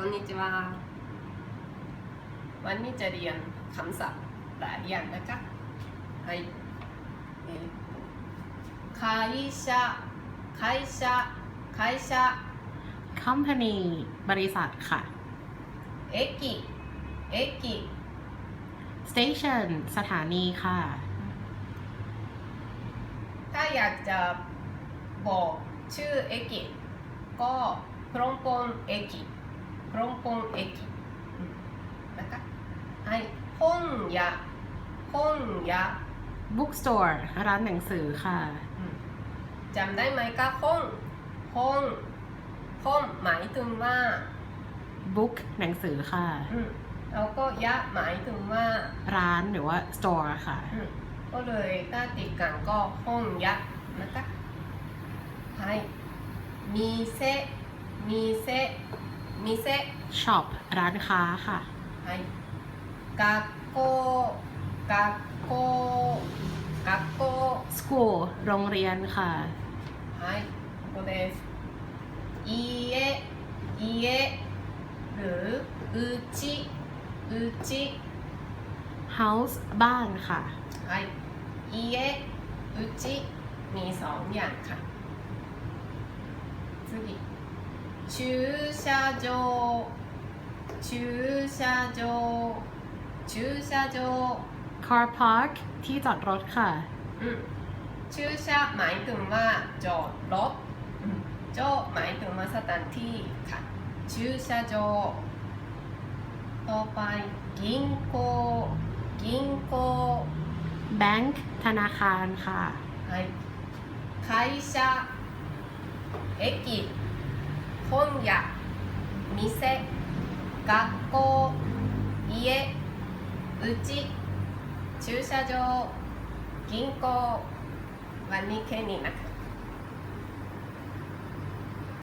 こんにちはวันนี้จะเรียนคำศัพท์หลายอย่างนะคะはいえー会社会社会社 company บริษัทค่ะ 駅駅 station สถานีค่ะ ถ้าอยากจะบอกชื่อเอกิก็พรองปงเอกิ พรองปงเอกิอืมนะคะให้本屋本屋 bookstore ร้านหนังสือค่ะ อืมจำได้ไหมคะห้องห้องห้องหมายถึงว่า book หนังสือค่ะ อืมแล้วก็ยะหมายถึงว่า ร้านหรือว่า store ค่ะ อืมก็เลยถ้าติดกันก็ห้องยะนะคะはいมีเซ มีเซมีเซ shop ร้านค้าค่ะ はい学校学校学校 school โรงเรียนค่ะ はいここです家家หรือうちうち house บ้านค่ะ はい家うちมีสองอย่ 駐車場駐車場駐車場 car park ที่จอดรถค่ะ อืมชื่อชาหมายถึงว่าจอดรถอืมโจหมายถึงว่าสถานที่ค่ะชื่อชาโจต่อไป銀行銀行 bank ธนาคารค่ะ はい会社駅 本屋店学校家うち駐車場銀行は2軒になく